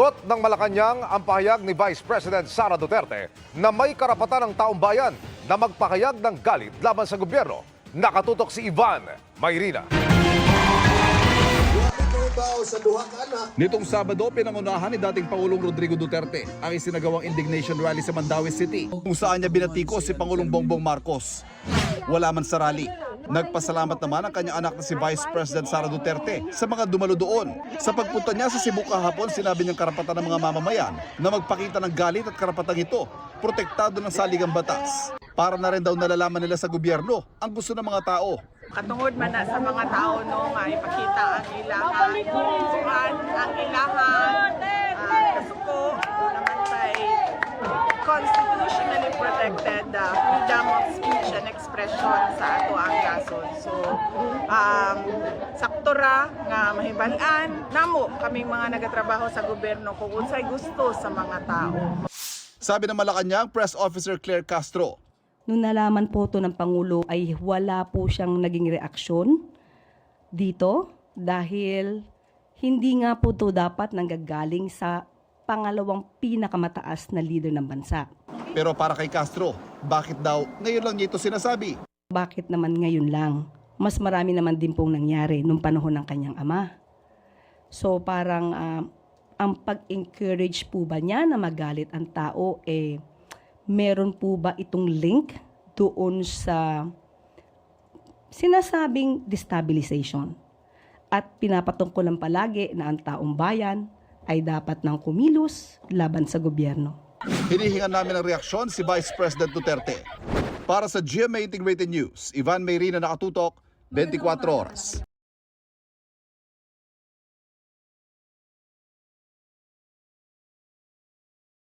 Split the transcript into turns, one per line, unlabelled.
Sinagot ng Malacanang ang pahayag ni Vice President Sara Duterte na may karapatan ng taong bayan na magpahayag ng galit laban sa gobyerno. Nakatutok si Ivan Mayrina.
Nitong Sabado, pinangunahan ni dating Pangulong Rodrigo Duterte ang isinagawang indignation rally sa Mandaue City kung saan niya binatiko si Pangulong Bongbong Marcos. Wala man sa rally. Nagpasalamat naman ang kanyang anak na si Vice President Sara Duterte sa mga dumalo doon. Sa pagpunta niya sa Cebu kahapon, sinabi niyang karapatan ng mga mamamayan na magpakita ng galit at karapatang ito, protektado ng saligang batas. Para na rin daw nalalaman nila sa gobyerno ang gusto ng mga tao
katungod man na sa mga tao no nga ipakita ang ilahan suan ang ilahan kay constitutionally protected uh, freedom of expression sa ato ang gason so um, sakto ra nga mahibalan namo kaming mga nagatrabaho sa gobyerno kung unsay gusto sa mga tao.
Sabi ng Malacanang Press Officer Claire Castro,
Nung nalaman po to ng Pangulo ay wala po siyang naging reaksyon dito dahil hindi nga po to dapat nanggagaling sa pangalawang pinakamataas na leader ng bansa.
Pero para kay Castro, bakit daw ngayon lang niya ito sinasabi?
Bakit naman ngayon lang? Mas marami naman din pong nangyari nung panahon ng kanyang ama. So parang ah, ang pag-encourage po ba niya na magalit ang tao eh meron po ba itong link doon sa sinasabing destabilization? At pinapatungkulan palagi na ang taong bayan ay dapat nang kumilos laban sa gobyerno.
Hinihingan namin ng reaksyon si Vice President Duterte. Para sa GMA Integrated News, Ivan Mayrina nakatutok, 24 oras.